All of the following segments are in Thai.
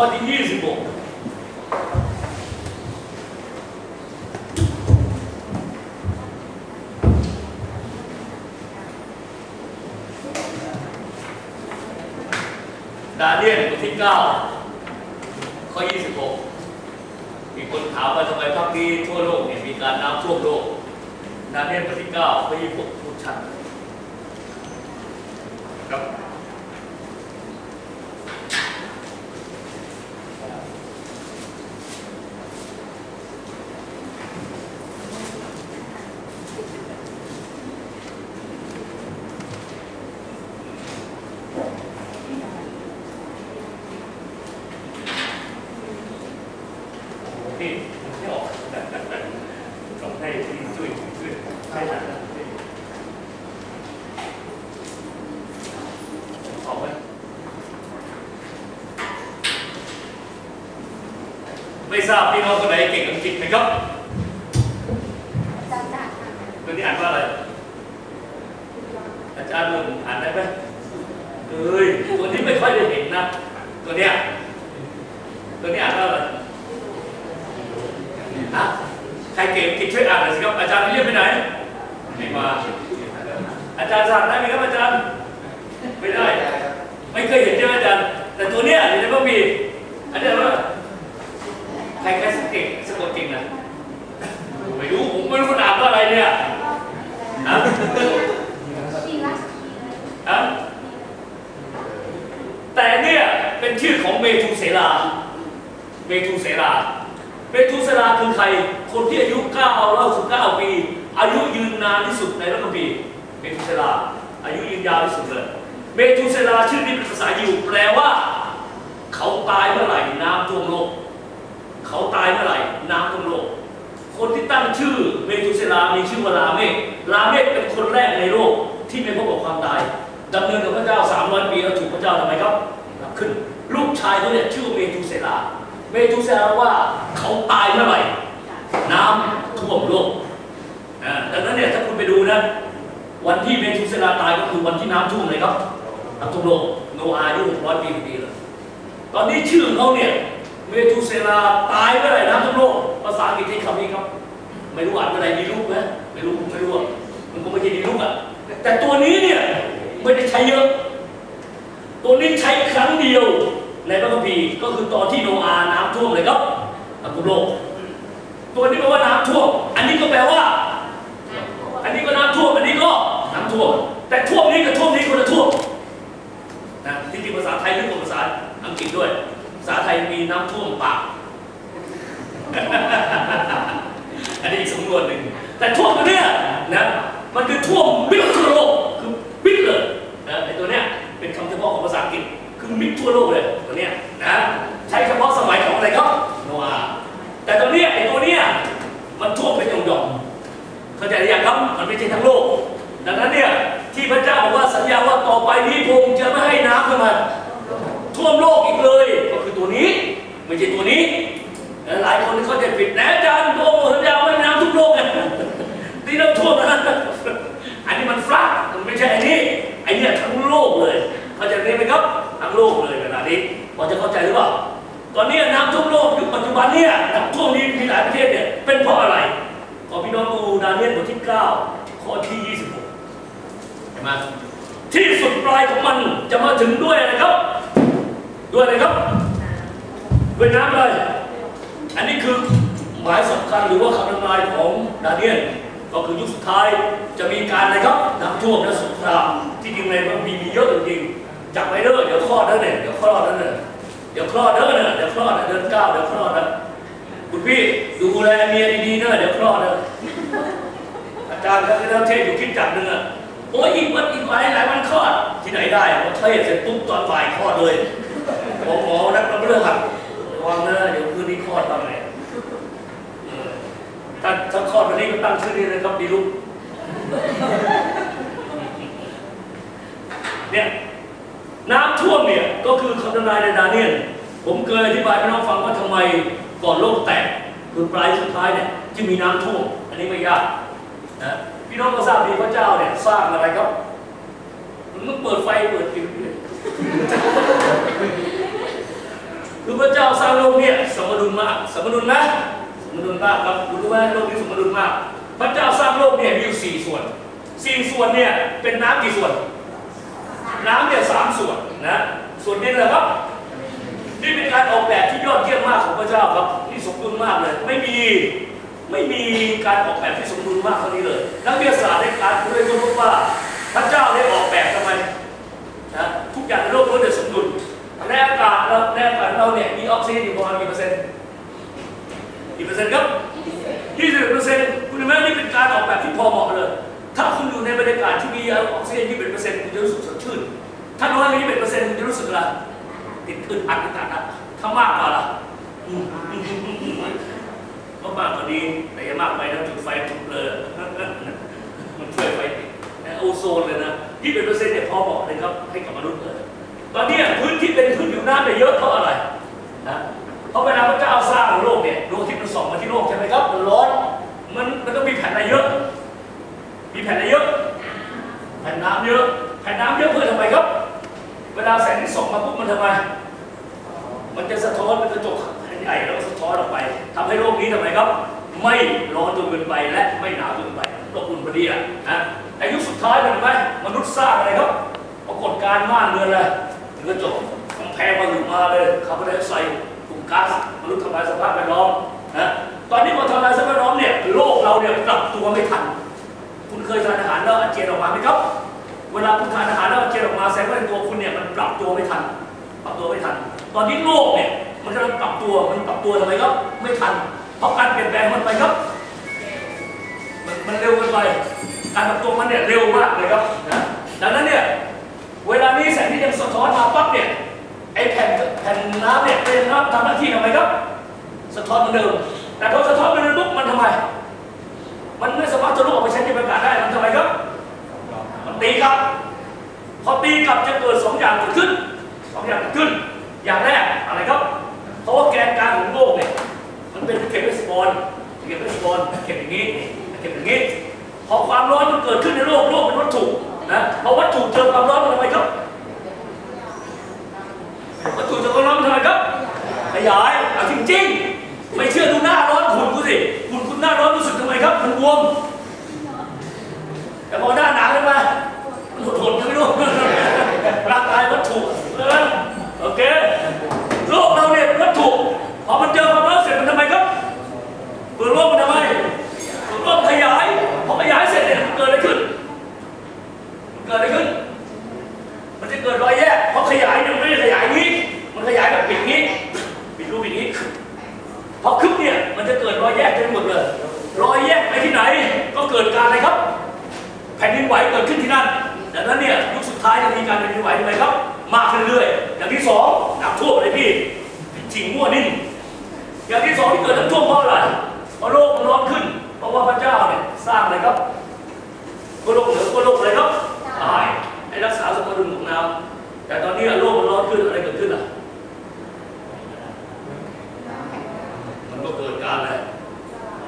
ข้อที่ 26 ดาเนียลบทที่ 9 ข้อ 26 มีคนถามว่าทำไมภาคนี้ทั่วโลกเนี่ยมีการน้ำท่วมโลก ดาเนียลบทที่ 9 ข้อ 26 พูดชัดครับ พี่ไม่ออก ต้องให้พี่ช่วยช่วยให้หน่อยนออกไหมไม่ทราบพี่น้องคนไหนเก่งอังกฤษไหมครับจัดจัดค่ะตัวนี้อ่านว่าอะไร อาจารย์ลุงอ่านได้ไหมเอ้ยตัวนี้ไม่ค่อยได้เห็นนะ ตัวเนี้ยตัวนี้อ่านว่าอะไร ใครเก่งกิจช่วยอ่านหน่อยสิครับ อาจารย์เรียกไปไหนไม่มา อาจารย์สั่งได้ไหมครับอาจารย์ ไม่ได้ ไม่เคยเห็นใช่ไหมอาจารย์ แต่ตัวเนี้ยอยู่ในพระบีอันนี้ว่าใครใครสะเก่งสะกดเก่งนะไม่รู้ผมไม่รู้มันอ่านว่าอะไรเนี่ยฮะฮะแต่เนี่ยเป็นชื่อของเมทุเสลา เมทุเสลา เมทุเสลาคือใคร คนที่อายุ9เอาเล่า19ปี อายุยืนนานที่สุดในรัฐบีเมทุเสลาอายุยืนยาวที่สุดเลยเมทุเสลาชื่อนี้เป็นภาษายิวแปลว่า เขาตายเมื่อไหร่น้ำท่วมโลก เขาตายเมื่อไหร่น้ำท่วมโลก คนที่ตั้งชื่อเมทุเสลามีชื่อว่าลาเมกลาเมกเป็นคนแรกในโลกที่ไม่พบกับความตายดำเนินกับพระเจ้า300ปีแล้วถูกพระเจ้าทำไมครับรับขึ้น ลูกชายเขาเนี่ยชื่อเมทุเสลา เมทุเสลาว่าเขาตายเมื่อไหร่น้ำท่วมโลกดังนั้นเนี่ยถ้าคุณไปดูนะ วันที่เมทุเสลาตายก็คือวันที่น้ำท่วมเลยครับน้ำท่วมโลกโนอาอายุ600ปีพอดีเลยตอนนี้ชื่อของเขาเนี่ยเมทุเสลาตายเมื่อไหร่น้ำท่วมโลกภาษาอังกฤษใช้คำนี้ครับ ไม่รู้อ่านเมื่อไหร่มีลูกไหมไม่รู้ไม่รู้มันก็ไม่ใช่มีลูกอะแต่ตัวนี้เนี่ยไม่ได้ใช้เยอะ ตัวนี้ใช้ครั้งเดียว ในพระคัมภีร์ก็คือตอนที่โนอาห์น้ำท่วมเลยครับน้ำท่วมโลก ตัวนี้แปลว่าน้ำท่วม อันนี้ก็แปลว่า อันนี้ก็น้ำท่วม อันนี้ก็น้ำท่วม แต่ท่วมนี้กับท่วมนี้คนละท่วมนะที่จริงภาษาไทยลึกกว่าภาษาอังกฤษด้วย ภาษาไทยมีน้ำท่วมปาก อันนี้อีกสำนวนหนึ่ง แต่ท่วมตัวเนี้ยนะ มันคือท่วมมิดทั่วโลกคือมิดเลยนะไอ้ตัวเนี้ยเป็นคำเฉพาะของภาษาอังกฤษ คือมิดทั่วโลกเลยตัวเนี้ยนะใช้เฉพาะสมัยของอะไรครับโนอาแต่ตัวเนี้ยไอ้ตัวเนี้ยมันท่วมเป็นหย่องเข้าใจหรือยังครับมันไม่ใช่ทั้งโลก ดังนั้นเนี่ยที่พระเจ้าบอกว่าสัญญาว่าต่อไปนี้พระองค์จะไม่ให้น้ำเข้ามาท่วมโลกอีกเลย ก็คือตัวนี้ ไม่ใช่ตัวนี้ายประเทศเนี่ยเป็นเพราะอะไร ขอพี่น้องดูดาเนียลบทที่ 9 ข้อที่ 26 เห็นไหมที่สุดปลายของมันจะมาถึงด้วยอะไรครับ ด้วยอะไรครับ ด้วยน้ำเลย อันนี้คือหมายสำคัญหรือว่าคำทำนายของดาเนียลก็คือยุคสุดท้ายจะมีการอะไรครับน้ำท่วมและสงครามที่จริงในพระคัมภีร์มีเยอะจริงๆจับไว้เด้อเดี๋ยวคลอดแล้วเนี่ยเดี๋ยวคลอดแล้วเนี่ยเดี๋ยวคลอดเด้อเนี่ยเดี๋ยวคลอดนะเดือนเก้าเดี๋ยวคลอดนะ คุณพี่ดูแลเมียดีๆเด้อเดี๋ยวคลอดเนะอาจารย์ก็ได้เทศอยู่คิดจักหนึ่งอะโอ้ยอีกวันอีกหลายหลายวันคลอด ที่ไหนได้พอเทศเสร็จปุ๊บตอนบ่ายคลอดเลยหมอหมอนักระเบิดหักระวังนะเดี๋ยวคืนนี้คลอดบ้างไงถ้าถ้าคลอดวันนี้ก็ตั้งชื่อนี้เลยครับดีลูกเนี่ยน้ำท่วมเนี่ยก็คือคำทำนายในดาเนียลผมเคยอธิบายให้น้องฟังว่าทำไม ก่อนโลกแตกคือปลายสุดท้ายเนี่ยที่มีน้ำท่วมอันนี้ไม่ยากนะพี่น้องก็ทราบดีพระเจ้าเนี่ยสร้างอะไรครับมันเปิดไฟเปิดปิดคุณคือพระเจ้าสร้างโลกเนี่ยสมดุลมากสมดุลนะสมดุลมากครับคุณรู้ไหมโลกนี้สมดุลมาก พระเจ้าสร้างโลกเนี่ยมีอยู่สี่ส่วนสี่ส่วนเนี่ยเป็นน้ำกี่ส่วน น้ำเนี่ยสามส่วนนะส่วนนี้เลยครับ นี่เป็นการออกแบบที่ยอดเยี่ยมมากของพระเจ้าครับนี่สมดุลมากเลย ไม่มีไม่มีการออกแบบที่สมดุลมากเท่านี้เลย นักวิทยาศาสตร์ได้การเลยค้นพบว่า พระเจ้าได้ออกแบบทำไมนะทุกอย่างในโลกล้วนแต่สมดุลในอากาศเราในอากาศเราเนี่ยมีออกซิเจนอยู่ประมาณกี่เปอร์เซ็นต์กี่เปอร์เซ็นต์ครับยี่สิบเปอร์เซ็นต์คุณเห็นไหมนี่เป็นการออกแบบที่พอเหมาะเลย ถ้าคุณอยู่ในบรรยากาศที่มีออกซิเจนยี่สิบเปอร์เซ็นต์คุณจะรู้สึกสดชื่น ถ้าน้อยกว่ายี่สิบเปอร์เซ็นต์คุณจะรู้สึกอะไร ติดอึดอัดอึดอัดอะถ้ามากกว่าล่ะอืมอืมอืมอืมอืมก็มากกว่านี้แต่อย่ามากไปนะจุดไฟจุดเลยมันช่วยไฟติดแต่โอโซนเลยนะยี่สิบเปอร์เซ็นต์เนี่ยพอเหมาะเลยครับให้กับมนุษย์เลยตอนนี้พื้นที่เป็นพื้นผิวน้ำเนี่ยเยอะเพราะอะไรนะเพราะเวลาพระเจ้าสร้างโลกเนี่ยดวงอาทิตย์มันส่องมาที่โลกใช่ไหมครับมันร้อนมันมันต้องมีแผ่นอะไรเยอะ มีแผ่นอะไรเยอะ แผ่นน้ำเยอะ แผ่นน้ำเยอะเพื่อทำไมครับ เวลาแสงส่องมาปุ๊บมันทำไม มันจะสะท้อนเป็นกระจกใหญ่แล้วสะท้อนออกไปทำให้โลกนี้ทำไมครับ ไม่ร้อนจนเกินไปและไม่หนาวจนเกินไปโลกอุ่นพอดีอะนะแต่ยุคสุดท้ายเป็นไงมนุษย์สร้างอะไรครับปรากฏการณ์ม่านเรือนเลยเป็นกระจกกำแพงมาหลุดมาเลยคาร์บอนไดออกไซด์กลุ่มก๊าซมนุษย์ทำลายสภาพแวดล้อมนะตอนนี้พอทำลายสภาพแวดล้อมเนี่ยโลกเราเนี่ยปรับตัวไม่ทัน คุณเคยทานอาหารแล้วอาเจียนออกมาไหมครับ เวลาคุณทานอาหารแล้วอาเจียนออกมาแสดงว่าตัวคุณเนี่ยมันปรับตัวไม่ทัน ปรับตัวไม่ทัน ตอนนี้โลกเนี่ยมันกำลังปรับตัวมันปรับตัวทำไมครับไม่ทัน เพราะการเปลี่ยนแปลงมันไปครับมันมันเร็วเกินไปการปรับตัวมันเนี่ยเร็วมากเลยครับนะดังนั้นเนี่ยเวลานี้แสงที่ยังสะท้อนมาปั๊บเนี่ยไอ้แผ่นแผ่นน้ำเนี่ยเป็นน้ำทำหน้าที่ทำไมครับ สะท้อนเหมือนเดิม แต่พอสะท้อนเหมือนเดิมปุ๊บมันทำไม มันไม่สามารถทะลุออกไปใช้ในบรรยากาศได้มันทำไมครับมันตีกลับ พอตีกลับจะเกิดสองอย่างเกิดขึ้นสองอย่างเกิดขึ้น อย่างแรกอะไรครับ เพราะว่าแกนกลางของโลกเนี่ยมันเป็นเข็มเวสบอลเข็มเวสบอลเข็มอย่างนี้เข็มอย่างนี้ พอความร้อนมันเกิดขึ้นในโลกโลกเป็นวัตถุนะพอวัตถุเจอความร้อนมันทำไมครับวัตถุเจอความร้อนมันทำไมครับ ขยายเอาจริงๆ ไม่เชื่อดูหน้าร้อนคุณกูสิคุณคุณหน้าร้อนรู้สึกทำไมครับ มันบวมแต่พอหน้าหนาวขึ้นมามันหดๆไม่รู้ร่างกายวัตถุเออ โอเค โลกเราเนี่ยวัตถุพอมันเจอความร้อนเสร็จมันทำไมครับเปลือกโลกมันทำไมเปลือกโลกขยายพอขยายเสร็จเนี่ยมันเกิดอะไรขึ้น มันเกิดอะไรขึ้น มันจะเกิดรอยแยกเพราะขยายเนี่ยมันไม่ได้ขยายนี้ มันขยายแบบปิดนี้ ปิดรูปปิดนี้ พอคึบเนี่ยมันจะเกิดรอยแยกเต็มหมดเลย รอยแยกไปที่ไหน ก็เกิดการอะไรครับ แผ่นดินไหวเกิดขึ้นที่นั่นดังนั้นเนี่ยยุคสุดท้ายจะมีการแผ่นดินไหวทำไมครับ มากขึ้นเรื่อยๆอย่างที่สองน้ำท่วมเลยพี่จิงมั่วนิ่มอย่างที่สองที่เกิดน้ำท่วมเพราะอะไรเพราะโลกมันร้อนขึ้น เพราะว่าพระเจ้าเนี่ยสร้างอะไรครับก็โลกเหนือก็โลกอะไรครับตายให้รักษาสมดุลของน้ำแต่ตอนนี้โลกมันร้อนขึ้นอะไรเกิดขึ้นอะ มันก็เกิดการอะไร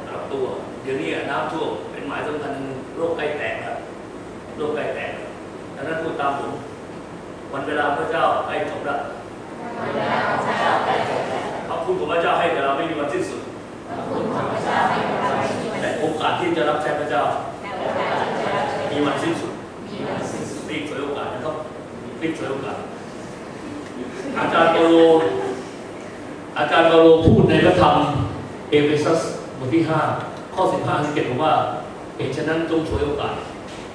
ปรับตัว เดี๋ยวนี้น้ำท่วมเป็นหมายสำคัญหนึ่งโรคใกล้แตกครับโรคใกล้แตกดังนั้นพูดตามผม วันเวลาพระเจ้าใกล้จบแล้วขอบคุณของพระเจ้าให้กับเราไม่มีวันสิ้นสุดแต่โอกาสที่จะรับใช้พระเจ้า มีวันสิ้นสุดรีบฉวยโอกาสนะครับรีบฉวยโอกาส อาจารย์โปโล อาจารย์เปาโลพูด ในพระธรรมเอเฟซัสบทที่ 5 ข้อ 15 17บอกว่าเหตุฉะนั้นจงฉวยโอกาส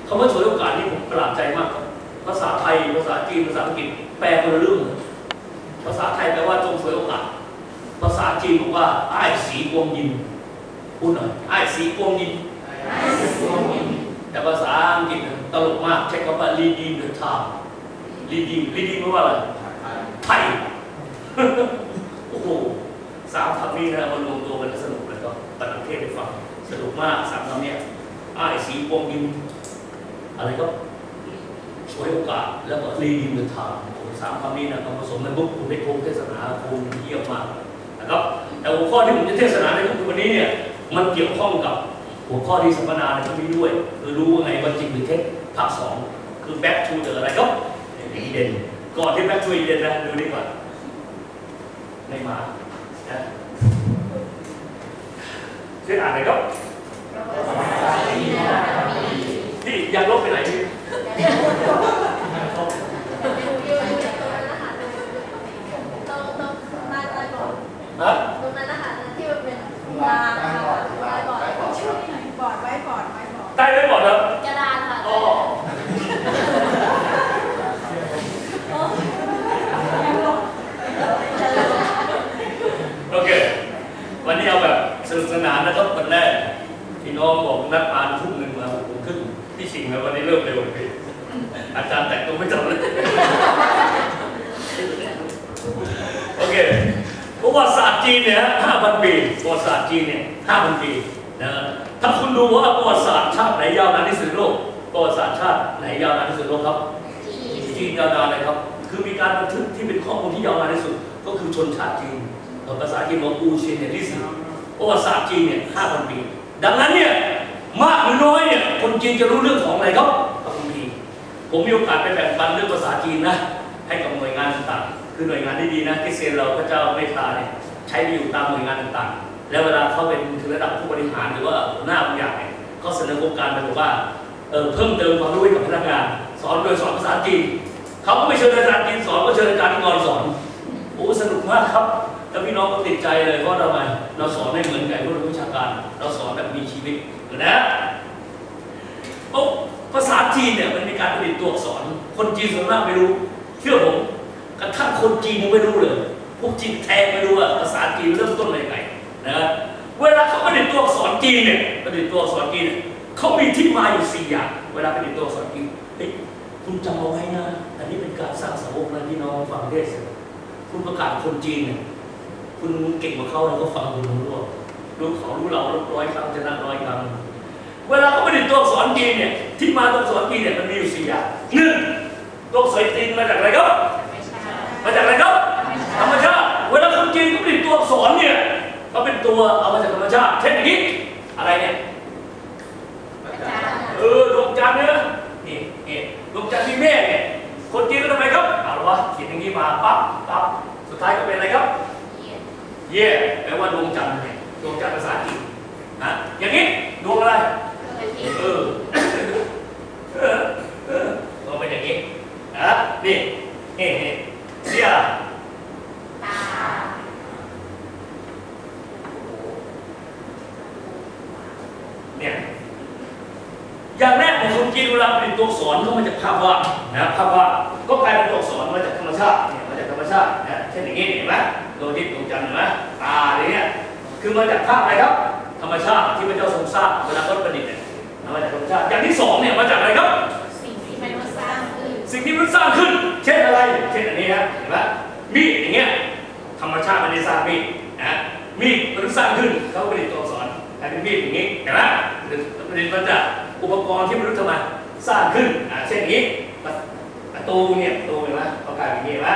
คำว่าฉวยโอกาสนี่ผมประหลาดใจมากครับภาษาไทย ภาษาจีน ภาษาอังกฤษ แปลคนละเรื่องเลยภาษาไทยแปลว่าจงฉวยโอกาส ภาษาจีนบอกว่าอ้ายสีกวงยินพูดหน่อยอ้ายสีกวงยิน แต่ภาษาอังกฤษตลกมากใช้คำว่า leading the time leading leading แปลว่าอะไรไทยโอ้โห สามคำนี้นะมันรวมตัวกันแล้วสนุกเลยก็ประดับเทศให้ฟังสนุกมากสามคำเนี้ยอ้ายสีปวงยินอะไรก็ช่วยโอกาสแล้วก็รีดินเดทางสามคำนี้นะคำผสมในบุ๊กคุณได้โครงเทศนาคุณเยี่ยมมากนะครับแต่หัวข้อที่ผมจะเทศนาในวันนี้เนี่ยมันเกี่ยวข้องกับหัวข้อที่สัมมนาในที่นี้ด้วย คือรู้ว่าไงว่าจริงหรือเท็จภาคสองคือ back to the อะไรครับอีเดนก่อนที่ back to Eden นะดูนี่ก่อนไม่มานะ ช่วยอ่านหน่อยครับพี่ยากลบไปไหนพี่ตรงตรงใต้ใต้บอดฮะตรงนั้นนะคะที่มันเป็นลาค่ะใต้บอร์ดบอร์ดไว้บอร์ดไว้บอร์ดใต้ไม่หมดครับกระดานค่ะ อ๋อโอเค วันนี้เอาแบบ สนานนะครับวันแรกพี่น้องบอกนัดอ่านทุ่มหนึ่งมาหกโมงครึ่งพี่ชิงแล้ววันนี้เริ่มเร็วเลยพี่อาจารย์แต่งตัวไม่จบเลยโอเคประวัติศาสตร์จีนเนี่ยห้าพันปีประวัติศาสตร์จีนเนี่ยห้าพันปีนะถ้าคุณดูว่าประวัติศาสตร์ชาติไหนยาวนานที่สุดโลกประวัติศาสตร์ชาติไหนยาวนานที่สุดโลกครับจีนยาวนานเลยครับคือมีการบันทึกที่เป็นข้อมูลที่ยาวนานที่สุด ก็คือชนชาติจีนภาษาจีนของอูเชียนเนี่ยที่สี่ ประวัติศาสตร์จีนเนี่ยห้าพันปี ดังนั้นเนี่ยมากหรือน้อยเนี่ยคนจีนจะรู้เรื่องของอะไรครับพระคัมภีร์ผมมีโอกาสไปแบ่งปันเรื่องภาษาจีนนะให้กับหน่วยงานต่างๆ คือหน่วยงานที่ดีนะที่เซียนเราพระเจ้าเมตตาเนี่ยใช้ไปอยู่ตามหน่วยงานต่างๆ แล้วเวลาเขาเป็นถึงระดับผู้บริหารหรือว่าหัวหน้าบางอย่างเนี่ยเขาเสนอโครงการไปบอกว่าเออเพิ่มเติมความรู้ให้กับพนักงาน สอนโดยสอนภาษาจีนเขาก็ไม่เชิญอาจารย์จีนสอนก็เชิญอาจารย์นิกรสอนโอ้สนุกมากครับ แล้วพี่น้องก็ติดใจเลยเพราะทำไมเราสอนไม่เหมือนกับพวกนักวิชาการ เราสอนแบบมีชีวิตนะโอ้ภาษาจีนเนี่ยมันมีการผลิตตัวอักษร คนจีนส่วนมากไม่รู้ เชื่อผมกระทั่งคนจีนยังไม่รู้เลย พวกจีนแท้ไม่รู้ว่าภาษาจีนเริ่มต้นมาจากไหนะเวลาเขาผลิตตัวอักษรจีนเนี่ยผลิตตัวอักษรจีนเนี่ยเขามีที่มาอยู่สี่อย่าง เวลาผลิตตัวอักษรจีนเฮ้ยคุณจำเอาไว้นะ อันนี้เป็นการสร้างสาวกนะพี่น้องฟังเทศน์คุณประกาศคนจีนเนี่ย คุณเก่งกว่าเขาแล้วก็ฟังคุณรู้ว่ารู้เขารู้เราร้อยครั้งชนะร้อยครั้งเวลาเขาผลิตตัวอักษรจีนเนี่ยที่มาตัวอักษรจีนเนี่ยมันมีอยู่สี่อย่างหนึ่งตัวอักษรจีนมาจากอะไรครับมาจากอะไรครับธรรมชาติเวลาคนจีนเขาผลิตตัวอักษรเนี่ยเขาเป็นตัวเอามาจากธรรมชาติเช่นอย่างนี้อะไรเนี่ยเออดวงจันทร์เนี่ยนี่นี่ดวงจันทร์มีเมฆเนี่ยคนจีนก็ทำไมครับเอาละวะเขียนอย่างนี้มาปั๊บปั๊บสุดท้ายก็เป็นอะไรครับ เย่แปลว่าดวงจันทร์เนี่ยดวงจันทร์ภาษาจีนนะอย่างนี้ดวงอะไรเออเออเออก็เป็นอย่างนี้นะนี่นี่นี่เสียเนี่ยอย่างแรกของคนจีนเวลาผลิตตัวอักษรก็มาจากภาพวาดนะภาพวาดก็กลายเป็นตัวอักษรมาจากธรรมชาติเนี่ยมาจากธรรมชาตินะเช่นอย่างนี้เห็นไหม ดวงอาทิตย์ดวงจันทร์เห็นไหมตาอะไรเนี่ยคือมาจากภาพอะไรครับ ธรรมชาติที่พระเจ้าทรงสร้างเวลาเขาประดิษฐ์เนี่ยมาจากธรรมชาติอย่างที่สองเนี่ยมาจากอะไรครับ สิ่งที่มันสร้างขึ้นสิ่งที่มันสร้างขึ้น เช่นอะไร เช่นอันนี้ฮะเห็นไหมมีดอย่างเงี้ยธรรมชาติมันได้สร้างมีดนะมีดมันสร้างขึ้นเขาผลิตตัวอักษรกลายเป็นมีดอย่างนี้เห็นไหมผลิตมาจากอุปกรณ์ที่มนุษย์ทำมาสร้างขึ้นอ่าเช่นอย่างนี้ประตูเนี่ยประตูเห็นไหมเขากลายเป็นอย่างนี้เห็นไหม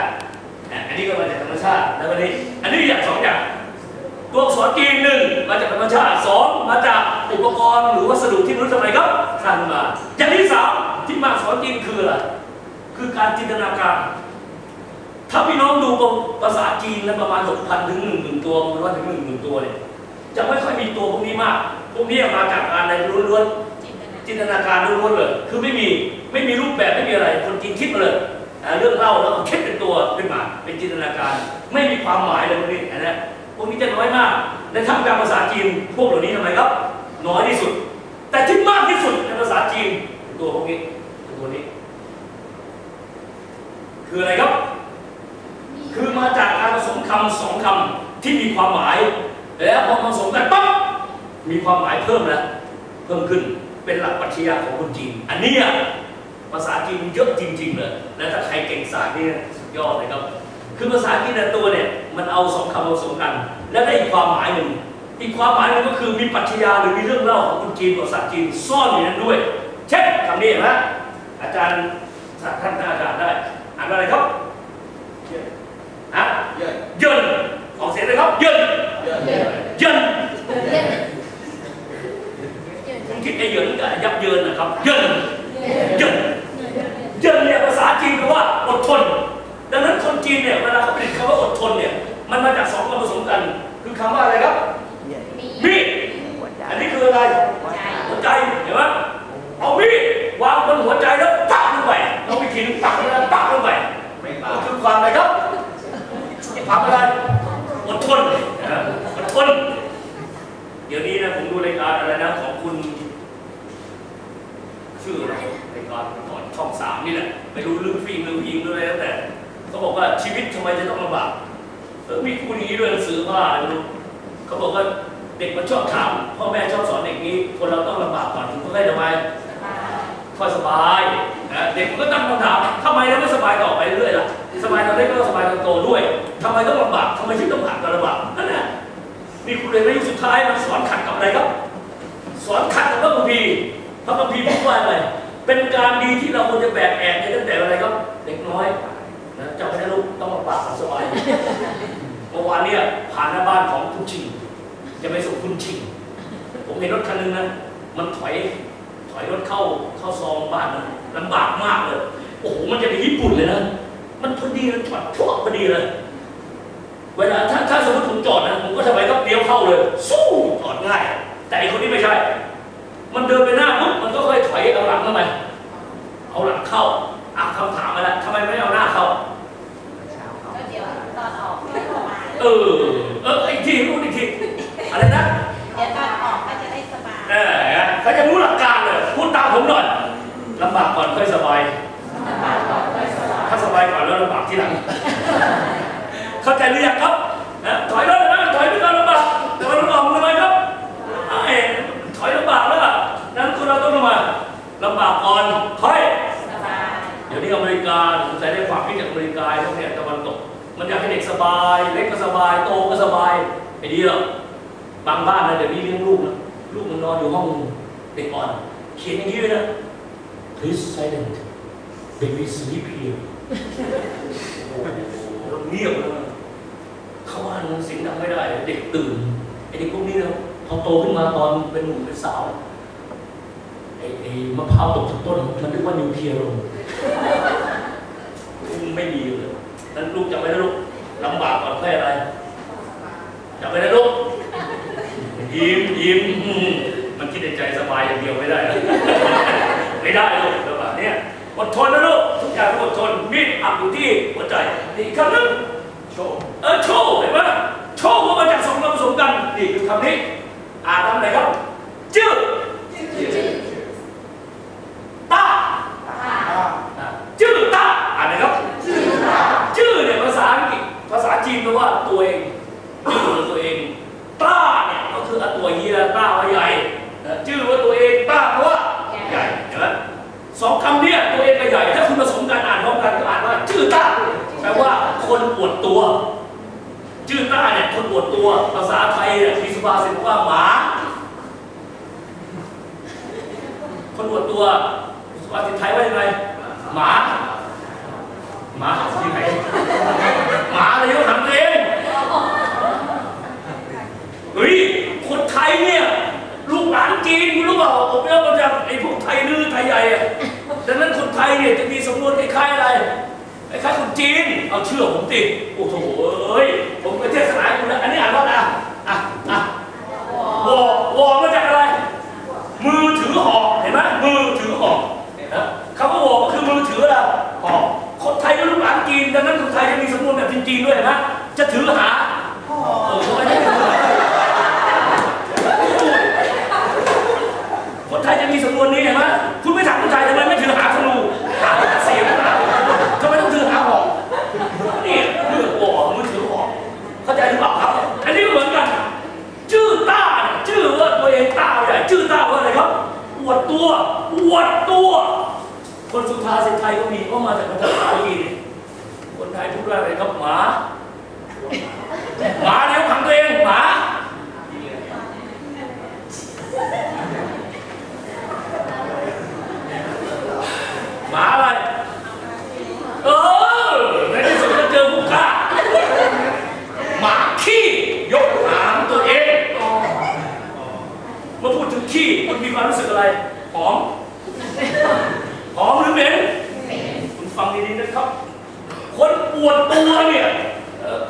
อันนี้ก็มาจากธรรมชาติแล้ววันนี้ อันนี้อย่างสองอย่างตัวอักษรจีนหนึ่งมาจากธรรมชาติสองมาจากอุปกรณ์หรือวัสดุที่มนุษย์ทำไมครับสร้างมา อย่างที่สามที่มาอักษรจีนคืออะไรคือการจินตนาการ ถ้าพี่น้องดูภาษาจีนแล้วประมาณ6,000ถึง1 0,000ตัวมันว่าถึง1 0,000ตัวเนี่ยจะไม่ค่อยมีตัวพวกนี้มาก พวกนี้มาจากการอะไรล้วนๆจินตนาการล้วนๆเลย คือไม่มีไม่มีรูปแบบไม่มีอะไร คนจีนคิดมาเลย เรื่องเล่าแล้วก็คิดเป็นตัวขึ้นมา เป็นจินตนาการ ไม่มีความหมายเลยพวกนี้นนี้พวกนี้จะน้อยมากในทามกางภาษาจีนพวกเหล่านี้ทำไมครับ น้อยที่สุด แต่ที่มากที่สุดในภาษาจีนตัวพวกนี้ตัวนี้ คืออะไรครับ คือมาจากการผสมคำสองคำที่มีความหมาย แล้วพอผสมกันปั๊บมีความหมายเพิ่มแล้วเพิ่มขึ้นเป็นหลักปรัชญาของคนจีน อันนี้ย ภาษาจีนเยอะจริง ๆ เลย และถ้าใครเก่งศาสตร์นี่สุดยอดเลยครับ คือภาษาจีนแต่ตัวเนี่ยมันเอาสองคำมาผสมกัน แล้วได้อีกความหมายหนึ่ง อีกความหมายหนึ่งก็คือมีปรัชญาหรือมีเรื่องเล่าของคนจีนภาษาจีนซ่อนอยู่ในนั้นด้วย เช่นคำนี้เห็นไหมอาจารย์ท่านอาจารย์ได้อ่านว่าอะไรครับฮะเยอะเยินออกเสียงเลยครับเยินเยอะเย็นเยินเย็นเย็นคุณคิดไอ้เหยินกับยับเยินนะครับเยินเย็น เยินเยินเนี่ยภาษาจีนแปลว่าอดทน ดังนั้นคนจีนเนี่ยเวลาเขาผลิตคำว่าอดทนเนี่ยมันมาจาก ดังปักลงไป ไม่ตา ก็ ม คือความอะไรครับความอะไรอดทนนะอดทน เดี๋ยวนี้นะผมดูรายการอะไรนะของคุณ ชื่ออะไรรายการก่อนช่องสามนี่แหละไม่รู้เรื่องฟิล์มเรื่องยิงเรื่องอะไรแล้วแต่เขาบอกว่าชีวิตทำไมจะต้องลำบากเออมีคู่นี้ด้วยหนังสือว่าไม่รู้เขาบอกว่าเด็กมันชอบถามพ่อแม่ชอบสอนเด็กนี้ คนเราต้องลำบากก่อนถึงจะได้สบายค่อยสบายนะเด็กมันก็ตั้งคำถามทำไมเราไม่สบายต่อไปเรื่อยล่ะสบายตอนเล็กก็ต้องสบายตอนโตด้วยทำไมต้องลำบากทำไมถึงต้องผ่านการลำบากนั่นแหละนี่คุณ เรียนอายุสุดท้ายมันสอนขัดกับอะไรครับ สอนขัดกับพระคัมภีร์พระคัมภีร์พูดว่าอะไร เป็นการดีที่เราควรจะแบกแอกในตั้งแต่อะไรครับ เด็กน้อยนะจำไม่ได้ลูกต้องมาปากสบายเมื่อวานเนี่ยผ่านหน้าบ้านของคุณชิง จะไปส่งคุณชิง ผมเห็นรถคันนึงนะมันถอยถอยรถเข้าเข้าซองบ้านนะลำบากมากเลย โอ้โหมันจะไปญี่ปุ่นเลยนะมันพอดีมันจอดพวกพอดีเลย เวลาถ้าถ้าสมมติผมจอดนะผมก็ทำไมก็เลี้ยวเข้าเลย สู้จอดง่าย แต่ไอ้คนนี้ไม่ใช่ มันเดินไปหน้าปุ๊บมันก็ค่อยถอยเอาหลังเข้าไปเอาหลังเข้าอะคำถามมาแล้วทำไมไม่เอาหน้าเข้าก็เดี๋ยวตอนออกก็สบายเออเอออีกทีพูดอีกทีอะไรนะเดี๋ยวตอนออกก็จะได้สบายเออเขาจะรู้หลักการเลยพูดตามผมหน่อยลำบากก่อนค่อยสบายถ้าสบายก่อนแล้วลำบากทีหลัง เข้าใจหรือยังครับนะถอยรถนะถอยไปก่อนลำบากแต่ว่าลำบากทำไมครับไอ้ถอยลำบากแล้วล่ะนั้นคุณเราต้องมาลำบากก่อนค่อยเดี๋ยวนี้อเมริกาผมใส่ได้ความคิดจากอเมริกาพวกเนี้ยตะวันตก มันอยากให้เด็กสบาย เล็กก็สบายโตก็สบายไอ้ดีหรอกบางบ้านนะเดี๋ยวนี้เลี้ยงลูกนะลูกมันนอนอยู่ห้องเด็กอ่อน เขียนอย่างนี้เลยนะ please silent baby sleep here โอ้โหเงียบเลย เขาว่าเสียงดังไม่ได้เด็กตื่นไอ้เด็กพวกนี้นะพอโตขึ้นมาตอนเป็นหนุ่มเป็นสาวไอ้ไอ้มะพร้าวตกจากต้นมันนึกว่านิวเคลียร์ลงไม่ดีเลยนั้นลูกจำไว้นะลูกลำบากก่อนค่อยอะไรจำไว้นะลูกยิ้มยิ้มมันคิดในใจสบายอย่างเดียวไม่ได้ ไม่ได้ลูกลำบากเนี่ยอดทนนะลูกทุกอย่างต้องอดทนมีดอักอยู่ที่หัวใจนี่อีกคำหนึง เออโชว์เห็นไหมโชว์ก็มาจากสองคำผสมกันนี่คือคำนี้ อ่านคำไหนครับจื้อตาอะจื้อตาอ่านไหนครับจื้อเนี่ยภาษาอังกฤษภาษาจีนแปลว่าตัวเอง วดตัวภาษาไทยเนี่ยมีสุภาษิตว่าหมา คนอวดตัวสุภาษิตไทยว่ายังไงหมา หมาที่ไหนหมาอะไรก็ทำเองเฮ้ยคนไทยเนี่ยลูกหลานจีนคุณรู้เปล่าผมเนี่ยมาจากไอ้พวกไทยลื้อไทยใหญ่อะดังนั้นคนไทยเนี่ยจะมีสำนวนคล้ายๆอะไร คล้าคนจีนเอาเชื่อผมติโอ้โหเอ้ยผมไปเทศนาอยู่นะอันนี้อ่านว่าอะไรอะอะอะวอวอมาจากอะไร มือถือหอกเห็นไหมมือถือหอกนะคำว่าวอก็คือมือถืออะไรหอกคนไทยก็ลูกหลานจีนดังนั้นคนไทยจะมีสำนวนแบบจีนๆด้วยเห็นไหมจะถือหาเออคนไทยจะถือหาคนไทยจะมีสำนวนนี้เห็นไหมคุณไม่ถามคนไทยทำไมไม่ถือหาธนูหาเสียงหาทำไมต้องถือหาหอกนี่มือวอมือถือหอกเข้าใจหรือเปล่าครับ อันนี้ก็เหมือนกัน ชื่อต้าเนี่ยชื่อว่าตัวเองต้าใหญ่ชื่อต้าว่าอะไรครับ อ วดตัวอวดตัว คนสุภาษิตไทยก็มีก็มาจากภาษาไทยคนไทยพูดว่าอะไรครับหมาหมาเลี้ยวขังตัวเองหมาหมาอะไร เออ ในที่สุดก็เจอผู้กล้า หมาขี้ยกหางตัวเองเมื่อพูดถึงขี้ ความรู้สึกอะไรหอมหอมหรือเหม็นคุณฟังดีๆนะครับ คนอวดตัวเนี่ย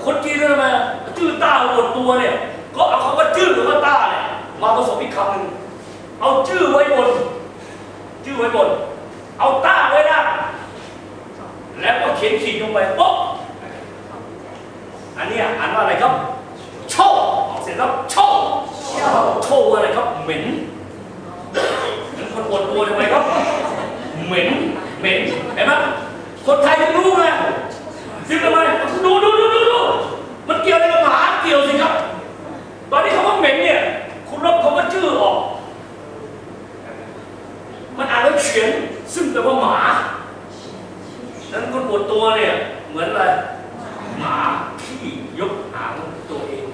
คนจีนเรียกมาชื่อต้าอวดตัวเนี่ย ก็เอาคำว่าชื่อหรือว่าต้าเนี่ยมาผสมอีกคำหนึ่งเอาชื่อไว้บนชื่อไว้บน เอาต้าไว้ล่างแล้วก็เขียนขีดลงไปปุ๊บอันนี้อ่านว่าอะไรครับโชว์ออกเสร็จแล้วโชว์โชว์อะไรครับเหม็น ปวดตัวทำไมครับเหม็นเหม็นเห็นไหมคนไทยจะรู้ไงซิมทำไมดูดูดูดูดูมันเกี่ยวอะไรกับหมาเกี่ยวสิครับ ตอนนี้คำว่าเหม็นเนี่ยคุณลบคำว่าชื่อออก มันอ่านแล้วเฉียนซึ่งแปลว่าหมานั้นคนปวดตัวเนี่ยเหมือนอะไรหมาที่ยกหางตัวเอง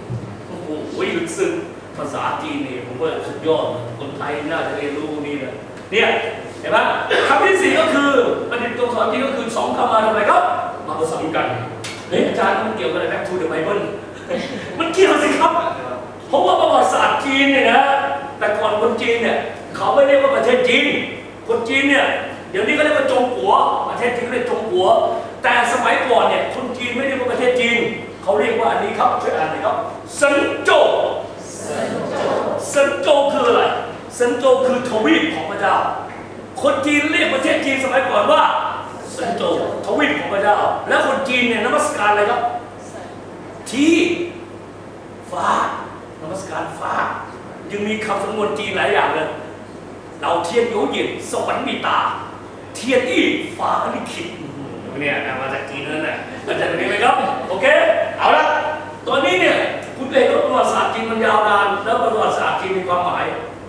โอ้โหลึกซึ้งภาษาจีนนี่ผมว่าสุดยอดคนไทยน่าจะเรียนรู้นี่นะ เนี่ยเห็นไหมคำที่สี่ก็คือประเด็นตัวสอนจีนก็คือสองคำมาทำไมครับมาผสมกันเฮ้ยอาจารย์มันเกี่ยวกับอะไร back to the Bible มันเกี่ยวสิครับ เพราะว่าประวัติศาสตร์จีนเนี่ยนะแต่ก่อนคนจีนเนี่ยเขาไม่เรียกว่าประเทศจีน คนจีนเนี่ยเดี๋ยวนี้ก็เรียกว่าจงกัว ประเทศจีนก็เรียกจงกัว แต่สมัยก่อนเนี่ยคนจีนไม่เรียกว่าประเทศจีนเขาเรียกว่าอันนี้ครับช่วยอ่านหน่อยครับเซินโจวเซินโจคืออะไร เซินโจวคือทวีปของพระเจ้า คนจีนเรียกประเทศจีนสมัยก่อนว่าเซินโจวทวีปของพระเจ้า แล้วคนจีนเนี่ยนมัสการอะไรครับ ที่ฟ้านมัสการฟ้า ยังมีคำสำนวนจีนหลายอย่างเลยเราเทียนโยหยินสวรรค์มีตา เทียนอี้ฟ้าลิขิตเนี่ยนะมาจากจีนนั่นแหละเข้าใจตรงนี้ไหมครับโอเคเอาละตอนนี้เนี่ยคุณเองก็ประวัติศาสตร์จีนมันยาวนาน แล้วประวัติศาสตร์จีนมีความหมาย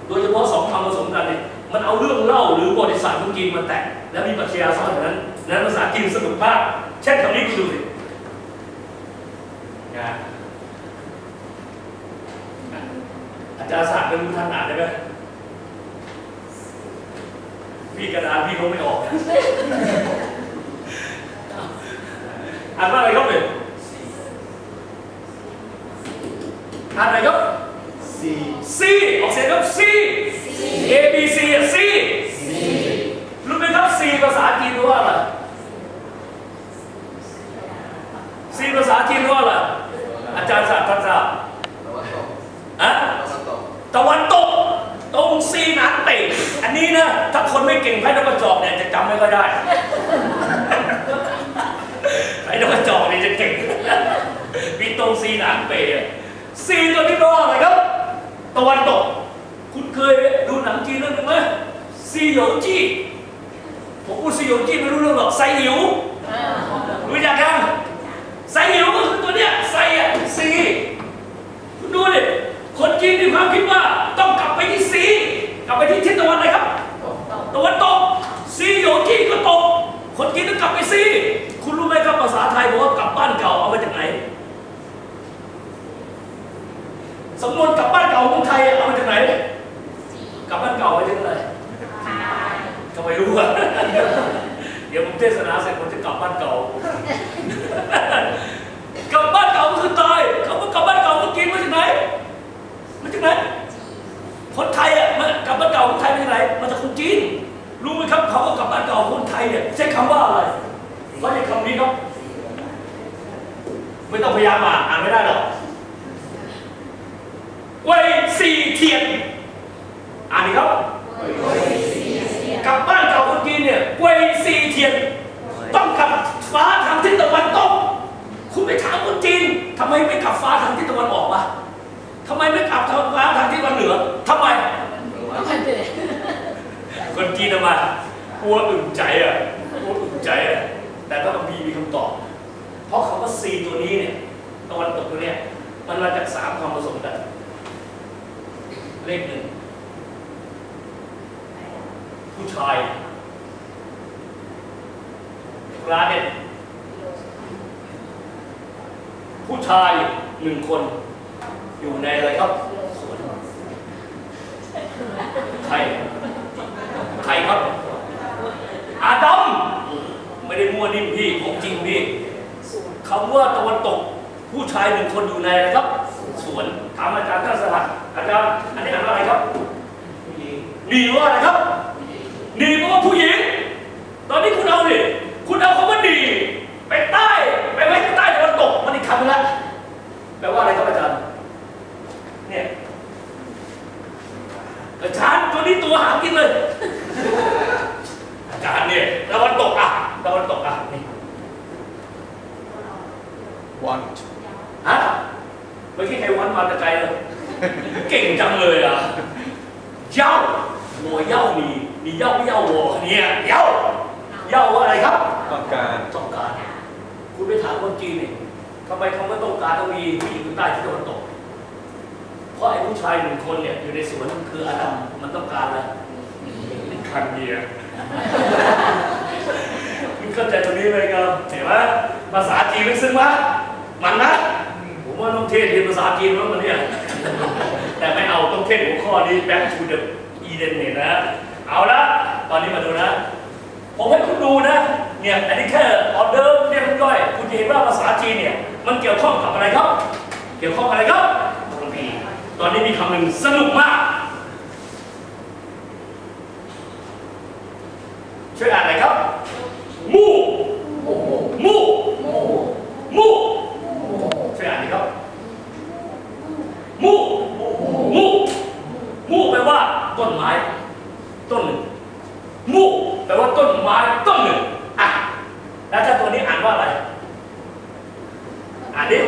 โดยเฉพาะสองคำผสมกันเนี่ยมันเอาเรื่องเล่าหรือประวัติศาสตร์ของจีนมาแตะแล้วมีปรัชญาซ้อนอยู่นั้นนั้นภาษาจีนสนุกมากเช่นคำนี้คุณดูสินะอาจารย์ศาสตร์เป็นท่านอ่านได้ไหมพี่กระดานพี่คงไม่ออกอ่านว่าอะไรครับเนี่ยอ่านอะไรครับ C ออกเสียงครับ C A B C อะ C รู้ไหมครับ C ภาษาจีนรู้ว่าอะไร C ภาษาจีนรู้ว่าอะไร อาจารย์ศาสตร์ท่านทราบตะวันตกอะตะวันตกตะวันตก ตรงซีหนันเตะอันนี้นะ ถ้าคนไม่เก่งไพ่นกกระจอกเนี่ยจะจำไม่ค่อยได้ไพ่นกกระจอกเนี่ยจะเก่งมีตรงซีหนันเปะซีตัวนี้แปลว่าอะไรครับ ตะวันตก คุณเคยดูหนังจีนเรื่องหนึงไหมซีหยงจี้ผมพูดซีหยงจี้ไม่รู้เรื่องหรอกไซหิวรู้จักยังไซหิวก็คือตัวเนี้ยไซอะซีคุณดูดิคนจีนมีความคิดว่าต้องกลับไปที่ซีกลับไปที่ทิศตะวันอะไรครับตะวันตกซีโยจี้ก็ตก คนจีนต้องกลับไปซีคุณรู้ไหมครับภาษาไทยบอกว่ากลับบ้านเก่าเอามาจากไหน สำนวนกลับบ้านเก่าของไทยเอามาจากไหนกลับบ้านเก่าไปถึงอะไรทำไมรู้อะเดี๋ยวผมเทศนาเสร็จผมจะกลับบ้านเก่ากลับบ้านเก่าก็คือตายเขาว่ากลับบ้านเก่าเมื่อกี้มาจากไหนมาจากไหนคนไทยอะมันกลับบ้านเก่าคนไทยมาจากไหนมาจากคนจีนรู้ไหมครับเขาว่ากลับบ้านเก่าคนไทยเนี่ยใช้คำว่าอะไรเขาใช้คำนี้ครับไม่ต้องพยายามอ่านอ่านไม่ได้หรอกเว่ยซี เทียนอ่านดีครับกลับบ้านเก่าคนจีนเนี่ยเว่ยซีเทียน ต้องกลับฟ้าทางทิศตะวันตก คุณไปถามคนจีนทำไมไม่กลับฟ้าทางทิศตะวันออกวะทำไมไม่กลับทางฟ้าทางทิศตะวันเหนือทำไมคนจีนทำไมกลัวอึ่งใจอะกลัวอึ่งใจอะแต่ก็มีมีคำตอบ เพราะคำว่าซีตัวนี้เนี่ยตะวันตกตัวเนี้ยมันมาจากสามคำผสมกัน เลขหนึ่ง ผู้ชายร้านเนี่ยผู้ชายหนึ่งคน อยู่ในอะไรครับสวนใครใครครับ อาดัมไม่ได้มั่วนิ่มพี่ของจริงพี่คำว่าตะวันตก ผู้ชายหนึ่งคนอยู่ในอะไรครับ สวนถามอาจารย์ท่านสหัส อาจารย์อันนี้อ่านว่าอะไรครับนีว่าอะไรครับนีแปลว่าผู้หญิง ตอนนี้คุณเอาดิคุณเอาคำว่านีไปใต้ ไปไว้ใต้ตะวันตกมันอีกคำนึงละแปลว่าอะไรครับอาจารย์ เนี่ยอาจารย์ตัวนี้ตัวหากินเลย อาจารย์เนี่ยตะวันตกอะตะวันตกอะนี่ want ฮะไม่ใช่ใครวันมาแต่ไกลเลย เก่งจังเลยอะเย้าหัวเย้ามีมีเย้าไม่เย้าหัวเนี่ยเย้าเย้าว่าอะไรครับ ต้องการต้องการ คุณไปถามคนจีนนี่ทำไมคำว่าต้องการต้องมีผู้หญิงคนใต้ที่ตะวันตก เพราะไอ้ผู้ชายหนึ่งคนเนี่ยอยู่ในสวนคืออาดัมมันต้องการอะไรคันเมียคุณเข้าใจตรงนี้ไหมครับเห็นไหมภาษาจีนลึกซึ้งมากมันนะ ผมว่าต้องเทศเรียนภาษาจีนแล้วมันเนี่ย แต่ไม่เอาต้องเทศหัวข้อนี้ back to the Eden เนี่ยนะ เอาละตอนนี้มาดูนะ ผมให้คุณดูนะ เนี่ยอันนี้แค่ออเดอร์เรียกย่อย คุณจะเห็นว่าภาษาจีนเนี่ย มันเกี่ยวข้องกับอะไรครับ เกี่ยวข้องอะไรครับคัมภีร์ตอนนี้มีคำหนึ่งสนุกมากช่วยอ่านหน่อยครับ มู่ มู่ มู่ช่วยอ่านหน่อยครับ มู่มู่มู่แปลว่าต้นไม้ต้นหนึ่งมู่แปลว่าต้นไม้ต้นหนึ่งอะแล้วถ้าตัวนี้อ่านว่าอะไร อ่านดิ